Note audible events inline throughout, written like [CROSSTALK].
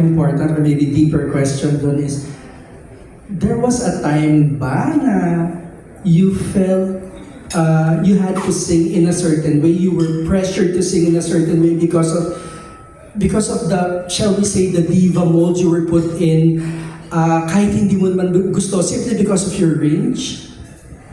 important or maybe deeper question dun is, there was a time ba na you felt uh, you had to sing in a certain way, you were pressured to sing in a certain way because of because of the, shall we say, the diva mold you were put in, uh, kahit hindi mo naman gusto, simply because of your range?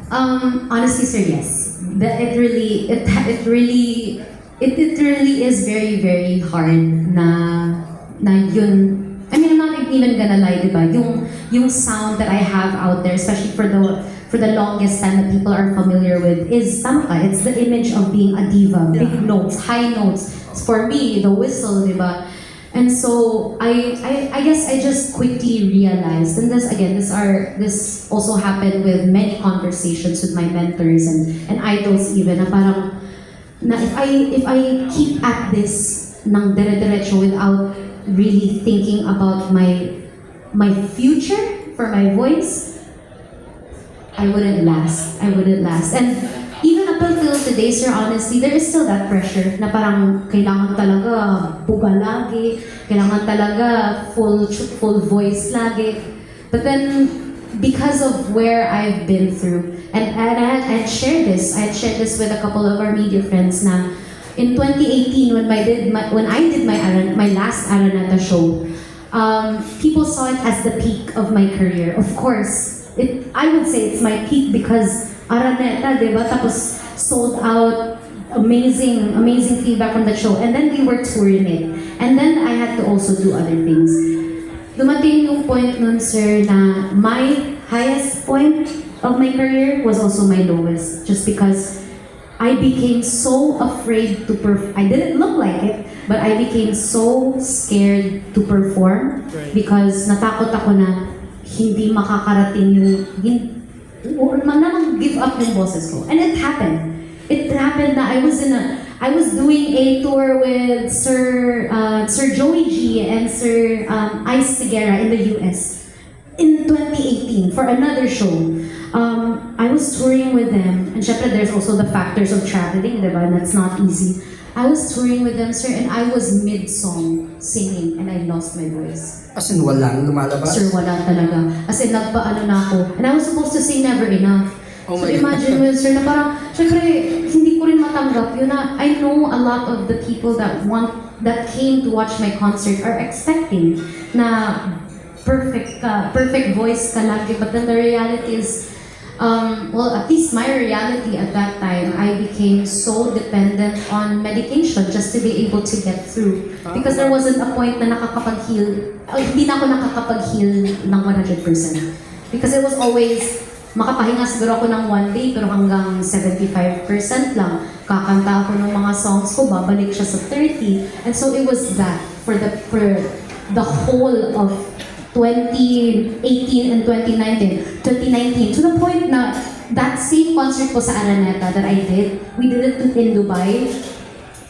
Um, honestly, sir, yes. That it really, it, it really, it, it really is very, very hard na, na yun. I mean, I'm not even gonna lie, di ba? Yung, yung sound that I have out there, especially for the, for the longest time that people are familiar with, is, tama it's the image of being a diva. Big notes, high notes. For me, the whistle, di ba? And so I, I I guess I just quickly realized, and this again, this are this also happened with many conversations with my mentors and, and idols even, na parang na if I if I keep at this ng dire-diretso without really thinking about my my future for my voice, I wouldn't last. I wouldn't last. And even up until today, sir, honestly, there is still that pressure na parang kailangan talaga buga lagi, kailangan talaga full full voice lagi. But then, because of where I've been through, and, and I had shared this, I had shared this with a couple of our media friends na in 2018 when my did my, when I did my my last Araneta show, um, people saw it as the peak of my career. Of course, it I would say it's my peak because Araneta, di ba? Tapos sold out, amazing, amazing feedback from the show. And then we were touring it. And then I had to also do other things. Dumating yung point nun, sir, na my highest point of my career was also my lowest. Just because I became so afraid to perform. I didn't look like it, but I became so scared to perform Right. because natakot ako na hindi makakarating yung hin- or man na give up yung boses ko. And it happened. It happened na I was in a I was doing a tour with Sir uh, Sir Joey G and Sir um, Ice Segura in the US in 2018 for another show. Um, I was touring with them, and syempre there's also the factors of traveling, diba? And that's not easy. I was touring with them, sir, and I was mid-song singing, and I lost my voice. As in, walang lumalabas? Sir, wala talaga. As in, nagpaano na ako. And I was supposed to sing Never Enough. Oh so my imagine mo, sir, na parang, syempre, hindi ko rin matanggap yun na I know a lot of the people that want, that came to watch my concert are expecting na perfect ka, perfect voice ka lagi. But then the reality is, um, well, at least my reality at that time, I became so dependent on medication just to be able to get through. Because there wasn't a point na nakakapag-heal, uh, hindi na ako nakakapag-heal ng 100%. Because it was always, makapahinga siguro ako ng one day, pero hanggang 75% lang. Kakanta ako ng mga songs ko, babalik siya sa 30. And so it was that for the, for the whole of 2018 and 2019, 2019, to the point na that same concert ko sa Araneta that I did, we did it in Dubai,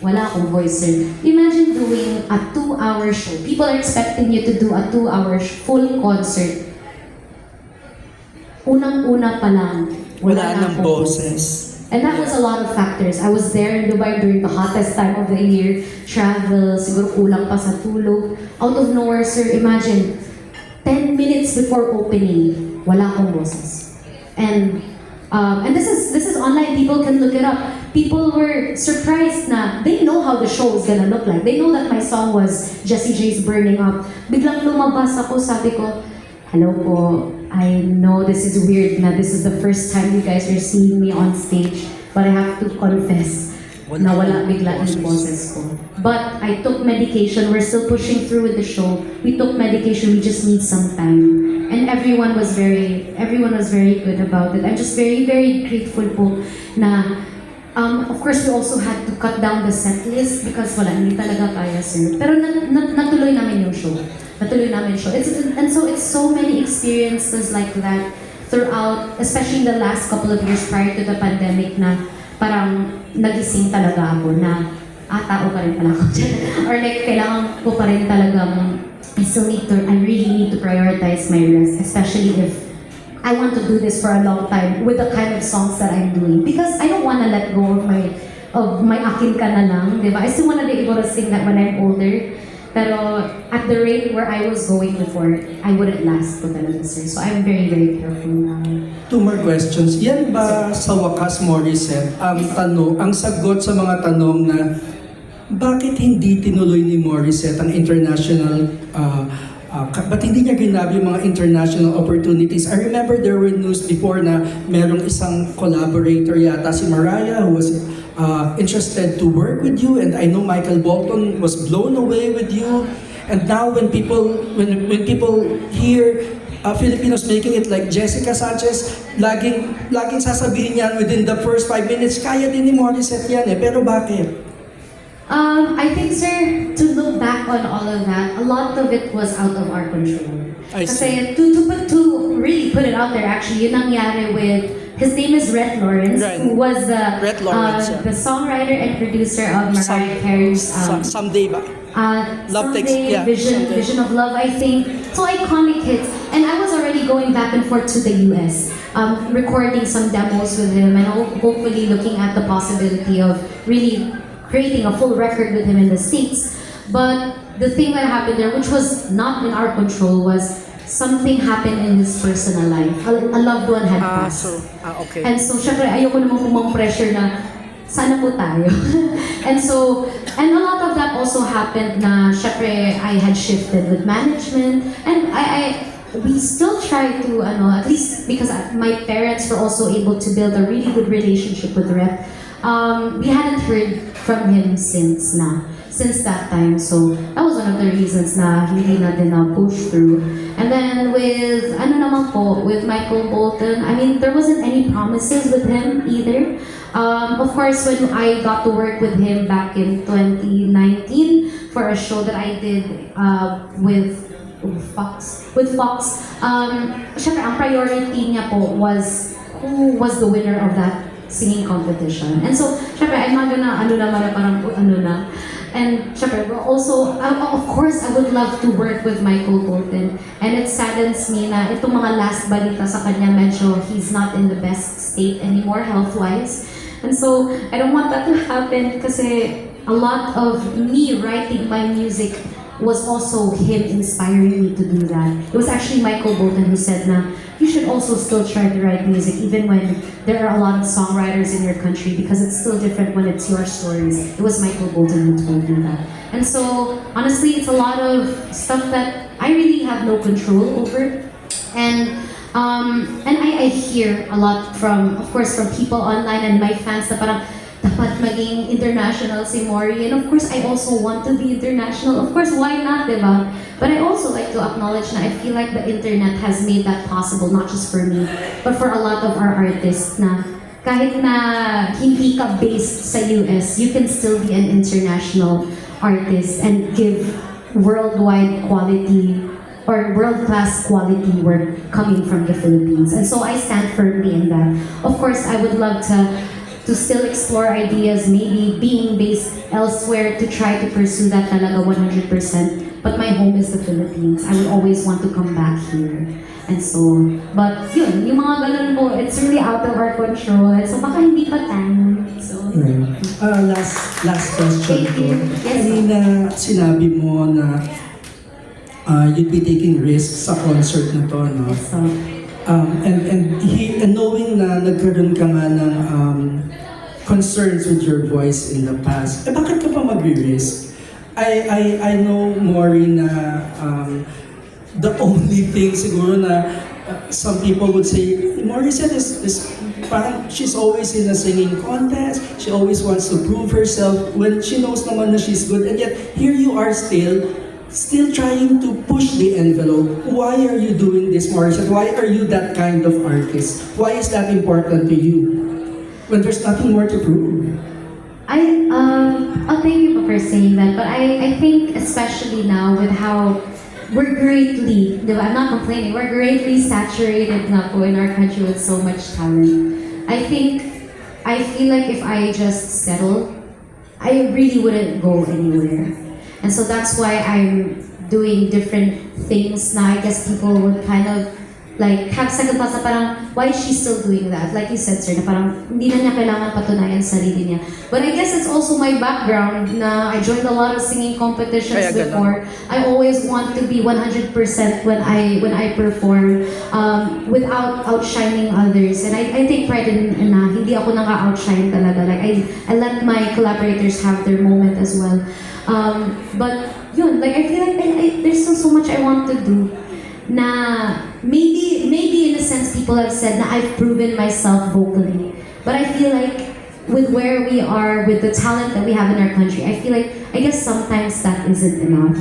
wala akong voice, sir. Imagine doing a two-hour show. People are expecting you to do a two-hour full concert. Unang-una pa lang, Wala na ng akong boses. And that was a lot of factors. I was there in Dubai during the hottest time of the year. Travel, siguro kulang pa sa tulog. Out of nowhere, sir, imagine, 10 minutes before opening, wala akong boses. And um, and this is this is online. People can look it up. People were surprised na they know how the show is gonna look like. They know that my song was Jessie J's Burning Up. Biglang lumabas ako, sabi ko, Hello po, I know this is weird na this is the first time you guys are seeing me on stage, but I have to confess na wala bigla yung boses ko. But I took medication. We're still pushing through with the show. We took medication. We just need some time. And everyone was very, everyone was very good about it. I'm just very, very grateful po na Um, of course, we also had to cut down the set list because wala, hindi talaga kaya, sir. Pero na, na, natuloy namin yung show. Natuloy namin show. It's, and so it's so many experiences like that throughout, especially in the last couple of years prior to the pandemic na parang nagising talaga ako na ah, tao pa rin pala ako [LAUGHS] dyan. Or like, kailangan ko pa rin talagang I still need to, I really need to prioritize my rest, especially if I want to do this for a long time with the kind of songs that I'm doing because I don't want to let go of my of my akin ka na lang, di ba? I still want to be able to sing that when I'm older. Pero at the rate where I was going before, I wouldn't last po talaga, sir. So I'm very, very careful now. Two more questions. Yan ba sa wakas, Morissette, ang tanong, ang sagot sa mga tanong na bakit hindi tinuloy ni Morissette ang international uh, uh, ba't hindi niya ginabi mga international opportunities? I remember there were news before na merong isang collaborator yata si Mariah who was uh, interested to work with you and I know Michael Bolton was blown away with you and now when people when when people hear uh, Filipinos making it like Jessica Sanchez, laging, laging sasabihin yan within the first five minutes, kaya din ni Morissette yan eh. Pero bakit? Um, I think, sir, to look back on all of that, a lot of it was out of our control. I Kasi to, to, put, to really put it out there, actually, yun nangyari with, his name is Rhett Lawrence, Right. who was the, Rhett Lawrence, uh, yeah. the songwriter and producer of Mariah Carey's um, someday ba? uh, Love Takes- Someday, yeah, Vision, Someday. Vision of Love, I think. So iconic hits. And I was already going back and forth to the US, um, recording some demos with him and ho- hopefully looking at the possibility of really creating a full record with him in the States. But the thing that happened there, which was not in our control, was something happened in his personal life. A, a loved one had passed. ah, okay. And so, syempre, ayoko naman pumang pressure na sana po tayo. [LAUGHS] and so, and a lot of that also happened na, syempre, I had shifted with management. And I, I we still try to, ano, at least because my parents were also able to build a really good relationship with the Rep. Um, we hadn't heard from him since na, since that time. So, that was one of the reasons na hindi natin na push through. And then with, ano naman po, with Michael Bolton, I mean, there wasn't any promises with him either. Um, of course, when I got to work with him back in 2019 for a show that I did uh, with Fox, with Fox, um, syempre, ang priority niya po was who was the winner of that singing competition. And so, syempre, I'm not gonna, ano na parang, ano na. And syempre, also, uh, of course, I would love to work with Michael Bolton. And it saddens me na itong mga last balita sa kanya, medyo he's not in the best state anymore health-wise. And so, I don't want that to happen kasi a lot of me writing my music was also him inspiring me to do that. It was actually Michael Bolton who said na, you should also still try to write music even when there are a lot of songwriters in your country because it's still different when it's your stories. It was Michael Bolton who told me that. And so, honestly, it's a lot of stuff that I really have no control over. And um, and I, I hear a lot from, of course, from people online and my fans na parang, dapat maging international si Mori. And of course, I also want to be international. Of course, why not, di? But I also like to acknowledge that I feel like the internet has made that possible, not just for me, but for a lot of our artists na kahit na hindi ka based sa US, you can still be an international artist and give worldwide quality or world-class quality work coming from the Philippines. And so I stand firmly in that. Of course, I would love to to still explore ideas, maybe being based elsewhere to try to pursue that talaga 100%. But my home is the Philippines. I would always want to come back here. And so, but yun, yung mga ganun po, it's really out of our control. So baka hindi pa time. So, Uh, last last question Thank you. Yes, Kanina sinabi mo na uh, you'd be taking risks sa concert na to, no? so, Um, and and he, and knowing na nagkaroon ka nga ng um, concerns with your voice in the past, eh bakit ka pa magre-risk? I, I, I know, Maury, na um, the only thing siguro na uh, some people would say, Morissette is, is parang she's always in a singing contest, she always wants to prove herself when she knows naman na she's good, and yet here you are still, still trying to push the envelope. Why are you doing this, Morissette? Why are you that kind of artist? Why is that important to you? When there's nothing more to prove. I um oh thank you for saying that, but I, I think especially now with how we're greatly? I'm not complaining, we're greatly saturated po in our country with so much talent. I think, I feel like if I just settle, I really wouldn't go anywhere. And so that's why I'm doing different things now. I guess people would kind of like second thoughts na parang why is she still doing that? Like you said, sir, na parang hindi na niya kailangan patunayan sarili niya. But I guess it's also my background na I joined a lot of singing competitions Kaya ganun. before. I always want to be 100% when I when I perform um, without outshining others. And I, I take pride in, in na hindi ako naka-outshine talaga. Like I, I let my collaborators have their moment as well. Um, but yun, like I feel like I, I, there's still so much I want to do na people have said na I've proven myself vocally. But I feel like with where we are, with the talent that we have in our country, I feel like I guess sometimes that isn't enough.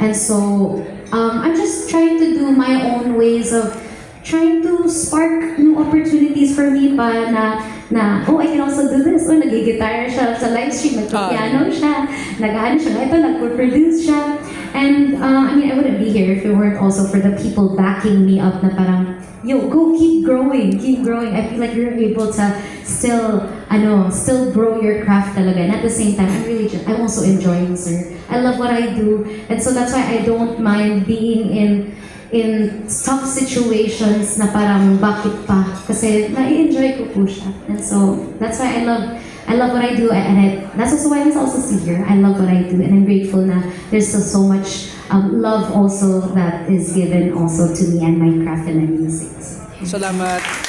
And so um, I'm just trying to do my own ways of trying to spark new opportunities for me pa na na oh I can also do this oh nag-guitar siya sa live stream nagpa-piano siya nag-ano siya ito nag-produce siya and uh, I mean I wouldn't be here if it weren't also for the people backing me up na parang yo go keep growing keep growing. I feel like you're able to still ano still grow your craft talaga. And at the same time I'm really I'm also enjoying sir. I love what I do. And so that's why I don't mind being in in tough situations na parang bakit pa? Kasi na-enjoy ko po siya. And so that's why I love I love what I do. And I, that's also why I'm also here. I love what I do. And I'm grateful na there's still so much um, love also that is given also to me and my craft and my music Salamat.